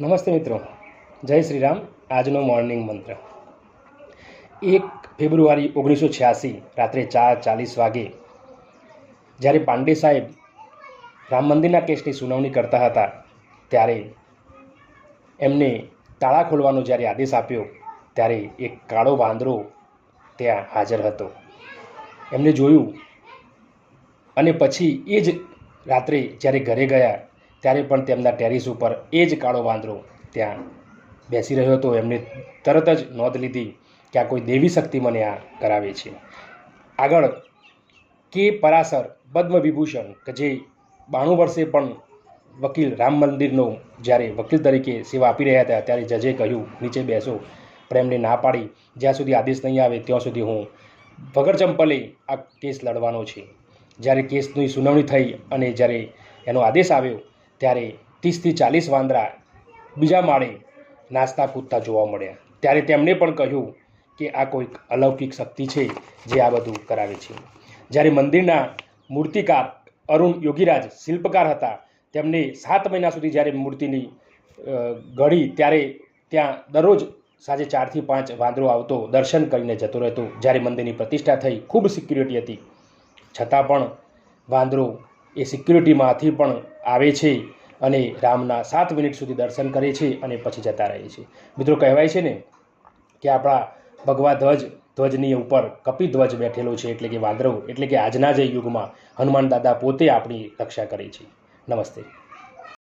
નમસ્તે મિત્રો. જય શ્રી રામ આજનો મોર્નિંગ મંત્ર. એક ફેબ્રુઆરી ઓગણીસો છ્યાસી, રાત્રે ચાર ચાલીસ વાગે, જ્યારે પાંડે સાહેબ રામ મંદિરના કેસની સુનાવણી કરતા હતા, ત્યારે એમને તાળા ખોલવાનો જ્યારે આદેશ આપ્યો, ત્યારે એક કાળો વાંદરો ત્યાં હાજર હતો. એમને જોયું અને પછી એ જ રાત્રે જ્યારે ઘરે ગયા ત્યારે પણ તેમના ટેરિસ ઉપર એ જ કાળો વાંદરો ત્યાં બેસી રહ્યો હતો. એમને તરત જ નોંધ લીધી કે આ કોઈ દેવી શક્તિ મને આ કરાવે છે. આગળ કે પરાસર પદ્મ વિભૂષણ કે જે બાણું વર્ષે પણ વકીલ રામ મંદિરનો જ્યારે વકીલ તરીકે સેવા આપી રહ્યા હતા, ત્યારે જજે કહ્યું, નીચે બેસો પ્રેમને ના પાડી. જ્યાં સુધી આદેશ નહીં આવે, ત્યાં સુધી હું વગર ચંપલે આ કેસ લડવાનો છે. જ્યારે કેસની સુનાવણી થઈ અને જ્યારે એનો આદેશ આવ્યો ત્યારે ત્રીસથી ચાલીસ વાંદરા બીજા માળે નાસ્તા કૂદતા જોવા મળ્યા. ત્યારે તેમણે પણ કહ્યું કે આ કોઈક અલૌકિક શક્તિ છે જે આ બધું કરાવે છે. જ્યારે મંદિરના મૂર્તિકાર અરુણ યોગીરાજ શિલ્પકાર હતા, તેમને સાત મહિના સુધી જ્યારે મૂર્તિની ઘડી ત્યારે ત્યાં દરરોજ સાંજે ચારથી પાંચ વાંદરો આવતો દર્શન કરીને જતો રહેતો. જ્યારે મંદિરની પ્રતિષ્ઠા થઈ, ખૂબ સિક્યુરિટી હતી. છતાં પણ વાંદરો એ સિક્યુરિટીમાંથી પણ આવે છે અને રામના સાત મિનિટ સુધી દર્શન કરે છે અને પછી જતા રહે છે. મિત્રો, કહેવાય છે ને કે આપણા ભગવા ધ્વજ, ધ્વજની ઉપર કપી ધ્વજ બેઠેલો છે એટલે કે વાંદરો એટલે કે આજના જે યુગમાં હનુમાન દાદા પોતે આપણી રક્ષા કરે છે. નમસ્તે.